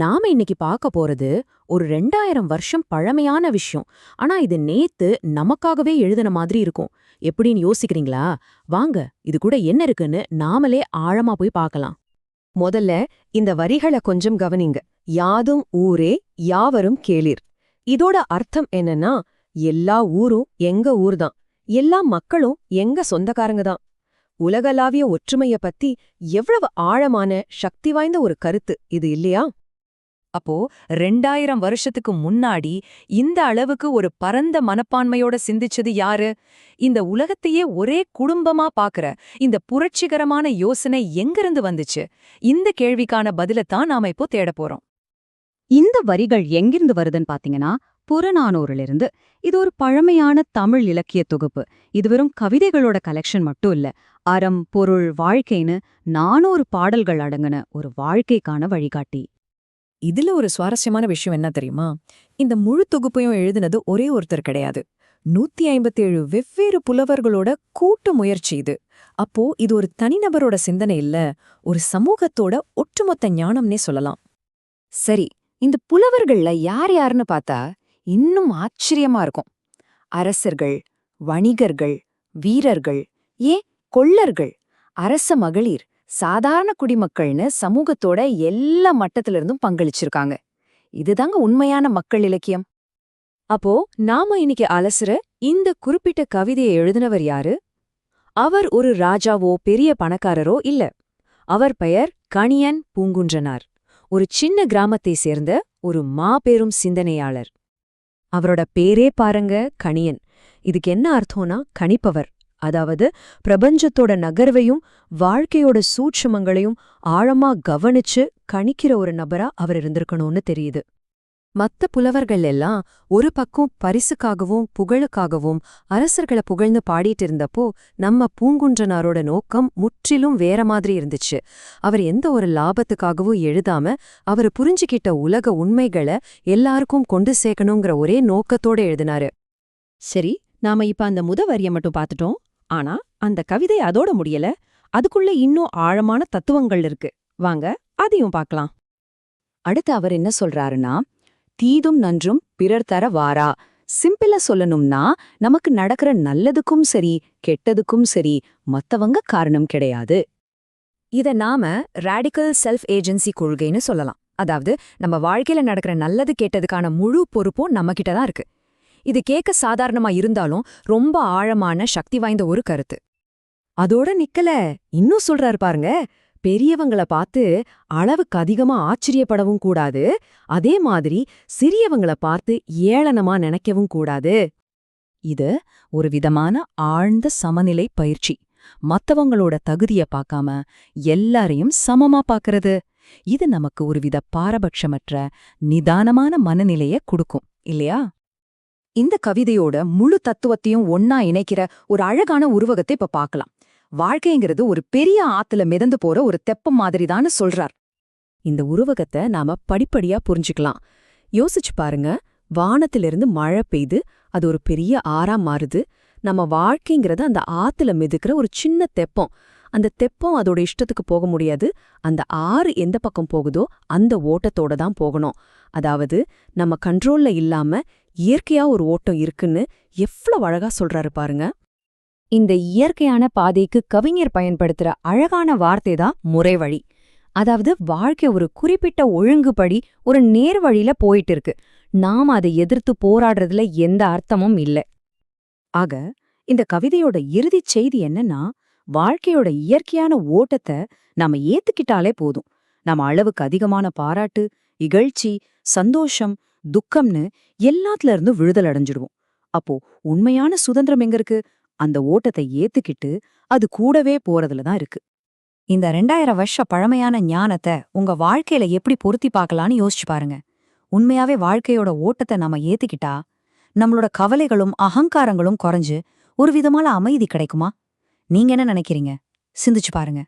நாம இன்னைக்கு பார்க்க போறது ஒரு ரெண்டாயிரம் வருஷம் பழமையான விஷயம். ஆனா இது நேத்து நமக்காகவே எழுதின மாதிரி இருக்கும். எப்படின்னு யோசிக்கிறீங்களா? வாங்க இது கூட என்ன இருக்குன்னு நாமளே ஆழமா போய் பார்க்கலாம். முதல்ல இந்த வரிகளை கொஞ்சம் கவனிங்க. யாதும் ஊரே யாவரும் கேளிர். இதோட அர்த்தம் என்னன்னா எல்லா ஊரும் எங்க ஊர்தான். எல்லா மக்களும் எங்க சொந்தக்காரங்க தான். உலகளாவிய ஒற்றுமைய பத்தி எவ்வளவு ஆழமான சக்தி வாய்ந்த ஒரு கருத்து இது இல்லையா? அப்போ ரெண்டாயிரம் வருஷத்துக்கு முன்னாடி இந்த அளவுக்கு ஒரு பரந்த மனப்பான்மையோட சிந்திச்சது யாரு? இந்த உலகத்தையே ஒரே குடும்பமா பாக்குற இந்த புரட்சிகரமான யோசனை எங்கிருந்து வந்துச்சு? இந்த கேள்விக்கான பதிலத்தான் நாம இப்போ தேடப் போறோம். இந்த வரிகள் எங்கிருந்து வருதுன்னு பாத்தீங்கன்னா புறநானூறிலிருந்து. இது ஒரு பழமையான தமிழ் இலக்கிய தொகுப்பு. இது வெறும் கவிதைகளோட கலெக்ஷன் மட்டும் இல்ல அறம் பொருள் வாழ்க்கைன்னு நானூறு பாடல்கள் அடங்கின ஒரு வாழ்க்கைக்கான வழிகாட்டி. இதுல ஒரு சுவாரஸ்யமான விஷயம் என்ன தெரியுமா? இந்த முழு தொகுப்பையும் எழுதினது ஒரே ஒருத்தர் கிடையாது. நூத்தி ஐம்பத்தேழு வெவ்வேறு புலவர்களோட கூட்டு முயற்சி இது. அப்போ இது ஒரு தனிநபரோட சிந்தனை இல்ல ஒரு சமூகத்தோட ஒட்டுமொத்த ஞானம்னே சொல்லலாம். சரி இந்த புலவர்கள்ல யார் யாருன்னு பார்த்தா இன்னும் ஆச்சரியமா இருக்கும். அரசர்கள் வணிகர்கள் வீரர்கள் ஏன் கொள்ளர்கள் அரச மகளிர் சாதாரண குடிமக்கள்னு சமூகத்தோட எல்லா மட்டத்துல இருந்தும் பங்களிச்சிருக்காங்க. இதுதாங்க உண்மையான மக்கள் இலக்கியம். அப்போ நாம இன்னைக்கு அலசுற இந்த குறிப்பிட்ட கவிதையை எழுதினவர் யாரு? அவர் ஒரு ராஜாவோ பெரிய பணக்காரரோ இல்ல. அவர் பெயர் கணியன் பூங்குன்றனார். ஒரு சின்ன கிராமத்தை சேர்ந்த ஒரு மாபெரும் சிந்தனையாளர். அவரோட பேரே பாருங்க கணியன். இதுக்கு என்ன அர்த்தம்னா கணிப்பவர். அதாவது பிரபஞ்சத்தோட நகர்வையும் வாழ்க்கையோட சூட்சுமங்களையும் ஆழமா கவனிச்சு கணிக்கிற ஒரு நபரா அவர் இருந்திருக்கணும்னு தெரியுது. மத்த புலவர்கள் எல்லாம் ஒரு பக்கம் பரிசுக்காகவும் புகழுக்காகவும் அரசர்களை புகழ்ந்து பாடிட்டு இருந்தப்போ நம்ம பூங்குன்றனாரோட நோக்கம் முற்றிலும் வேற மாதிரி இருந்துச்சு. அவர் எந்த ஒரு லாபத்துக்காகவும் எழுதாம அவர் புரிஞ்சுக்கிட்ட உலக உண்மைகளை எல்லாருக்கும் கொண்டு சேர்க்கணுங்கிற ஒரே நோக்கத்தோட எழுதினாரு. சரி நாம இப்ப அந்த முத வரிய மட்டும் பார்த்துட்டோம். ஆனா அந்த கவிதை அதோட முடியல. அதுக்குள்ள இன்னும் ஆழமான தத்துவங்கள் இருக்கு. வாங்க அதையும் பார்க்கலாம். அடுத்து அவர் என்ன சொல்றாருன்னா தீதும் நன்றும் பிறர் தர வாரா. சிம்பிளா சொல்லணும்னா நமக்கு நடக்கிற நல்லதுக்கும் சரி கெட்டதுக்கும் சரி மத்தவங்க காரணம் கிடையாது. இத நாம ராடிக்கல் செல்ஃப் ஏஜென்சி கொள்கைன்னு சொல்லலாம். அதாவது நம்ம வாழ்க்கையில நடக்கிற நல்லது கெட்டதுக்கான முழு பொறுப்பும் நம்ம கிட்ட தான் இருக்கு. இது கேட்க சாதாரணமா இருந்தாலும் ரொம்ப ஆழமான சக்தி வாய்ந்த ஒரு கருத்து. அதோட நிக்கல. இன்னும் சொல்றாரு பாருங்க. பெரியவங்கள பார்த்து அளவுக்கு அதிகமா ஆச்சரியப்படவும் கூடாது. அதே மாதிரி சிறியவங்கள பார்த்து ஏளனமா நினைக்கவும் கூடாது. இது ஒரு விதமான ஆழ்ந்த சமநிலை பயிற்சி. மத்தவங்களோட தகுதிய பார்க்காம எல்லாரையும் சமமா பார்க்கறது. இது நமக்கு ஒருவித பாரபட்சமற்ற நிதானமான மனநிலைய கொடுக்கும். இல்லையா? இந்த கவிதையோட முழு தத்துவத்தையும் ஒன்னா இணைக்கிற ஒரு அழகான உருவகத்தை இப்ப பார்க்கலாம். வாழ்க்கைங்கிறது ஒரு பெரிய ஆத்துல மிதந்து போற ஒரு தெப்பம் மாதிரிதான்னு சொல்றார். இந்த உருவகத்தை நாம படிப்படியா புரிஞ்சுக்கலாம். யோசிச்சு பாருங்க வானத்திலிருந்து மழை பெய்து அது ஒரு பெரிய ஆறா மாறுது. நம்ம வாழ்க்கைங்கிறது அந்த ஆத்துல மிதுக்கிற ஒரு சின்ன தெப்பம். அந்த தெப்பம் அதோட இஷ்டத்துக்கு போக முடியாது. அந்த ஆறு எந்த பக்கம் போகுதோ அந்த ஓட்டத்தோட தான் போகணும். அதாவது நம்ம கண்ட்ரோல்ல இல்லாம இயற்கையா ஒரு ஓட்டம் இருக்குன்னு எவ்வளவு அழகா சொல்றாரு பாருங்க. இந்த இயற்கையான பாதைக்கு கவிஞர் பயன்படுத்துற அழகான வார்த்தை தான் முறைவழி. அதாவது வாழ்க்கை ஒரு குறிப்பிட்ட ஒழுங்குபடி ஒரு நேர் வழியில போயிட்டு இருக்கு. நாம் அதை எதிர்த்து போராடுறதுல எந்த அர்த்தமும் இல்ல. ஆக இந்த கவிதையோட இறுதிச் செய்தி என்னன்னா வாழ்க்கையோட இயற்கையான ஓட்டத்தை நாம ஏத்துக்கிட்டாலே போதும். நம்ம அளவுக்கு அதிகமான பாராட்டு இகழ்ச்சி சந்தோஷம் துக்கம்னு எல்லாத்துல இருந்து விழுதல் அடைஞ்சிடுவோம். அப்போ உண்மையான சுதந்திரம் எங்க இருக்கு? அந்த ஓட்டத்தை ஏத்துக்கிட்டு அது கூடவே போறதுல தான் இருக்கு. இந்த ரெண்டாயிரம் வருஷ பழமையான ஞானத்தை உங்க வாழ்க்கையில எப்படி பொருத்தி பார்க்கலான்னு யோசிச்சு பாருங்க. உண்மையாவே வாழ்க்கையோட ஓட்டத்தை நாம ஏத்துக்கிட்டா நம்மளோட கவலைகளும் அகங்காரங்களும் குறைஞ்சு ஒரு விதமான அமைதி கிடைக்குமா? நீங்க என்ன நினைக்கிறீங்க? சிந்திச்சு பாருங்க.